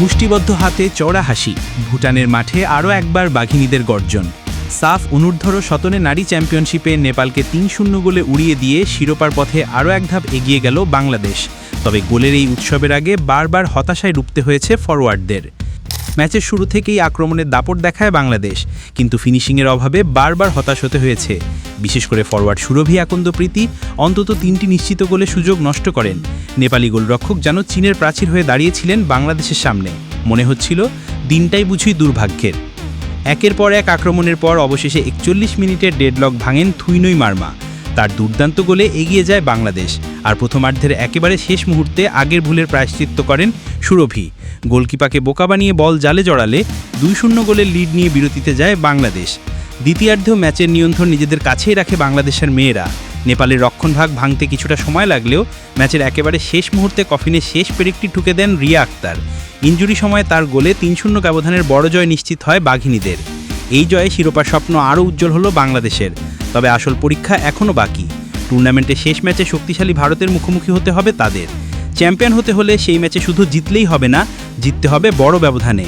মুষ্টিবদ্ধ হাতে চড়া হাসি, ভুটানের মাঠে আরও একবার বাঘিনীদের গর্জন। সাফ অনূর্ধ্ব শতনে নারী চ্যাম্পিয়নশিপে নেপালকে তিন শূন্য গোলে উড়িয়ে দিয়ে শিরোপার পথে আরও এক ধাপ এগিয়ে গেল বাংলাদেশ। তবে গোলের এই উৎসবের আগে বারবার হতাশায় ডুবতে হয়েছে ফরওয়ার্ডদের ম্যাচের শুরু থেকেই আক্রমণের দাপট দেখায় বাংলাদেশ, কিন্তু ফিনিশিংয়ের অভাবে বারবার হতাশ হতে হয়েছে। বিশেষ করে ফরওয়ার্ড সুরভি, আকন্দ প্রীতি অন্তত তিনটি নিশ্চিত গোলে সুযোগ নষ্ট করেন। নেপালি গোলরক্ষক যেন চীনের প্রাচীর হয়ে দাঁড়িয়েছিলেন বাংলাদেশের সামনে। মনে হচ্ছিল, দিনটাই বুঝি দুর্ভাগ্যের। একের পর এক আক্রমণের পর অবশেষে একচল্লিশ মিনিটের ডেডলক ভাঙেন থুইনই মার্মা। তার দুর্দান্ত গোলে এগিয়ে যায় বাংলাদেশ, আর প্রথমার্ধের একেবারে শেষ মুহূর্তে আগের ভুলের প্রায়শ্চিত্ত করেন সুরভি। গোলকিপাকে বোকা বানিয়ে বল জালে জড়ালে দুই শূন্য গোলের লিড নিয়ে বিরতিতে যায় বাংলাদেশ। দ্বিতীয়ার্ধেও ম্যাচের নিয়ন্ত্রণ নিজেদের কাছেই রাখে বাংলাদেশের মেয়েরা। নেপালের রক্ষণভাগ ভাঙতে কিছুটা সময় লাগলেও ম্যাচের একেবারে শেষ মুহূর্তে কফিনে শেষ পেরেকটি ঠুকে দেন রিয়া আক্তার ইঞ্জুরি সময়ে তার গোলে তিন শূন্য ব্যবধানের বড় জয় নিশ্চিত হয় বাঘিনীদের। এই জয়ে শিরোপার স্বপ্ন আরও উজ্জ্বল হলো বাংলাদেশের। তবে আসল পরীক্ষা এখনও বাকি। টুর্নামেন্টের শেষ ম্যাচে শক্তিশালী ভারতের মুখোমুখি হতে হবে তাদের। চ্যাম্পিয়ন হতে হলে সেই ম্যাচে শুধু জিতলেই হবে না, জিততে হবে বড় ব্যবধানে।